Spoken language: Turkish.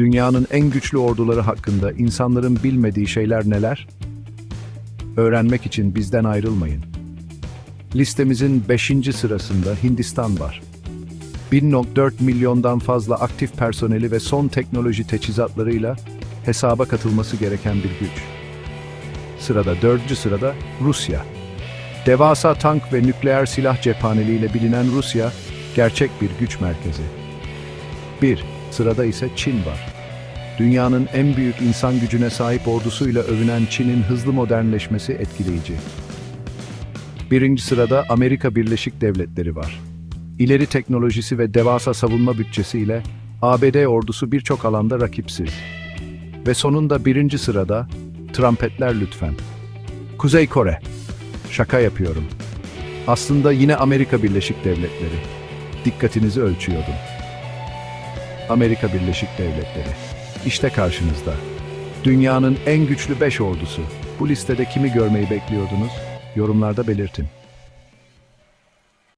Dünyanın en güçlü orduları hakkında insanların bilmediği şeyler neler? Öğrenmek için bizden ayrılmayın. Listemizin 5. sırasında Hindistan var. 1.4 milyondan fazla aktif personeli ve son teknoloji teçhizatlarıyla hesaba katılması gereken bir güç. Sırada dördüncü sırada Rusya. Devasa tank ve nükleer silah cephaneliğiyle bilinen Rusya, gerçek bir güç merkezi. 1. Sırada ise Çin var. Dünyanın en büyük insan gücüne sahip ordusuyla övünen Çin'in hızlı modernleşmesi etkileyici. Birinci sırada Amerika Birleşik Devletleri var. İleri teknolojisi ve devasa savunma bütçesiyle ABD ordusu birçok alanda rakipsiz. Ve sonunda birinci sırada Trumpetler lütfen. Kuzey Kore. Şaka yapıyorum. Aslında yine Amerika Birleşik Devletleri. Dikkatinizi ölçüyordum. Amerika Birleşik Devletleri. İşte karşınızda. Dünyanın en güçlü 5 ordusu. Bu listede kimi görmeyi bekliyordunuz? Yorumlarda belirtin.